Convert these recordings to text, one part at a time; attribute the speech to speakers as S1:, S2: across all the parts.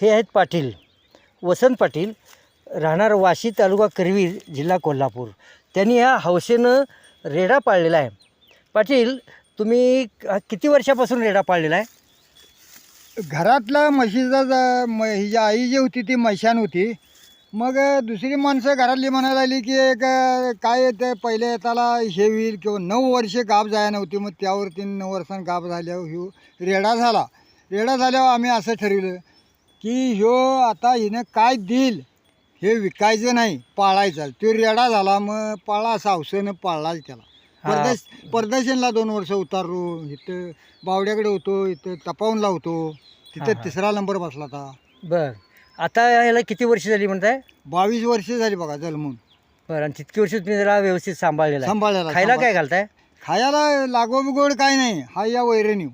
S1: हे आहेत पाटील वसंत पाटील राहणार वाशी तालुका करवीर जिल्हा कोल्हापूर. त्यांनी ह्या हौसेनं रेडा पाळलेला आहे. पाटील तुम्ही किती वर्षापासून रेडा पाळलेला आहे?
S2: घरातला म्हशीचा ज- म- हिची आई जी होती ती म्हशान होती. मग दुसरी माणसं घरातली म्हणायला आली की एक काय ते पहिले त्याला हे होईल किंवा नऊ वर्षे गाप जाया नव्हती मग त्यावरती नऊ वर्षांनी गाप झाल्यावर ह्यो रेडा झाला. रेडा झाल्यावर आम्ही असं ठरवलं की ह्यो आता हिनं काय देईल हे विकायचं नाही पाळायचा तो रेडा झाला मग पाळा सावसेनं पाळला त्याला.
S1: हा.
S2: परदेश परदेशांना दोन वर्ष उतारलो. इथं बावड्याकडे होतो इथं तपावूनला होतो.
S1: हा,
S2: तिथं
S1: हा.
S2: तिसरा नंबर बसला होता.
S1: बरं. आता याला किती वर्ष झाली म्हणताय?
S2: बावीस वर्ष झाली बघा जन्मून.
S1: बरं आणि तितकी वर्ष तुम्ही जरा व्यवस्थित सांभाळलेला आहे.
S2: सांभाळायला
S1: खायला काय घालताय?
S2: खायला लागोबिगोड काय नाही हा या वैरणीव.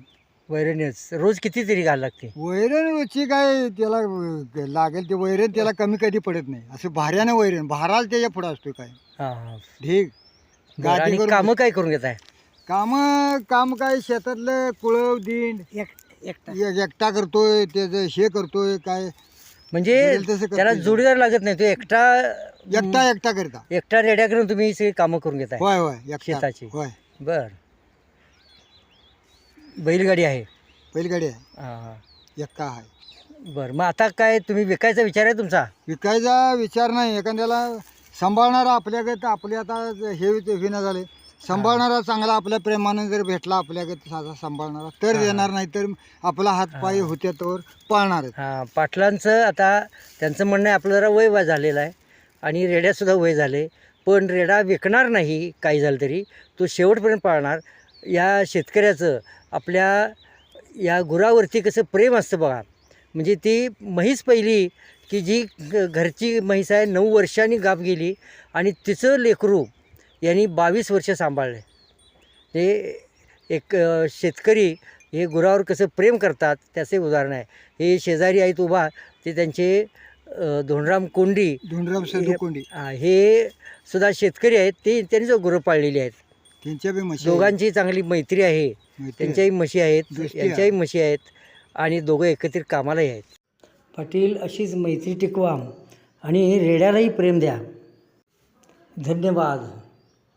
S1: वैरणीच. रोज किती तरी घाल लागते.
S2: वैरणची काय त्याला अं, लागेल ते वैरण त्याला कमी कधी पडत नाही. असं भाऱ्यानं वैरण. भाराल त्याच्या पुढं असतो काय.
S1: हां हां.
S2: ढीग.
S1: बरं,
S2: गाठी
S1: आणि
S2: करून-
S1: कामं काय करून घेताय?
S2: काम काम काय शेतातलं कुळव दिंड.
S1: एकटा.
S2: एक- एकटा करतोय त्याचं हे करतोय काय.
S1: म्हणजे
S2: मिळेल तसं करतोय.
S1: त्याला जोडीदार लागत नाही तो एकटा
S2: एकटा एकटा करता.
S1: एकटा रेड्या करून तुम्ही सगळी कामं करून घेताय.
S2: होय होय एकटा.
S1: शेताची.
S2: होय.
S1: बर. बैलगाडी आहे.
S2: बैलगाडी आहे.
S1: हां हां.
S2: एक्का आहे.
S1: बरं मग आता काय तुम्ही विकायचा विचार आहे तुमचा?
S2: विकायचा विचार नाही. एखाद्याला सांभाळणारा आपल्याकडे आपले आता हे विना झाले. सांभाळणारा चांगला आपल्या प्रेमानं जर भेटला आपल्याकडे साधा सांभाळणारा तर
S1: हा.
S2: देणार नाही तर आपला हात पाय
S1: हा.
S2: होत्या तर पाळणारच
S1: हां पाटलांचं आता त्यांचं म्हणणं आहे आपलं जरा वय वा झालेलं आहे. आणि रेड्यासुद्धा वय झाले. पण रेडा विकणार नाही काही झालं तरी. तो शेवटपर्यंत पाळणार. या शेतकऱ्याचं आपल्या या गुरावरती कसं प्रेम असतं बघा. म्हणजे ती म्हैस पहिली की जी घ- घरची म्हैस आहे नऊ वर्षांनी गाप गेली आणि तिचं लेकरू यांनी बावीस वर्ष सांभाळले. हे एक शेतकरी हे गुरावर कसं प्रेम करतात त्याचे उदाहरण आहे. हे शेजारी आहेत उभा ते त्यांचे धोंडराम कोंडी.
S2: धुंडराम कोंडी.
S1: हे सुद्धा शेतकरी आहेत ते त्यांनी जो गुरं पाळलेली आहेत.
S2: त्यांच्या बी म्हशी आहेत.
S1: दोघांची चांगली मैत्री आहे
S2: माहिती आहे.
S1: त्यांच्याही म्हशी आहेत
S2: दोस्ती आहे.
S1: यांच्याही म्हशी आहेत आणि दोघं एकत्रित कामालाही आहेत पाटील अशीच मैत्री टिकवा आणि रेड्यालाही प्रेम द्या धन्यवाद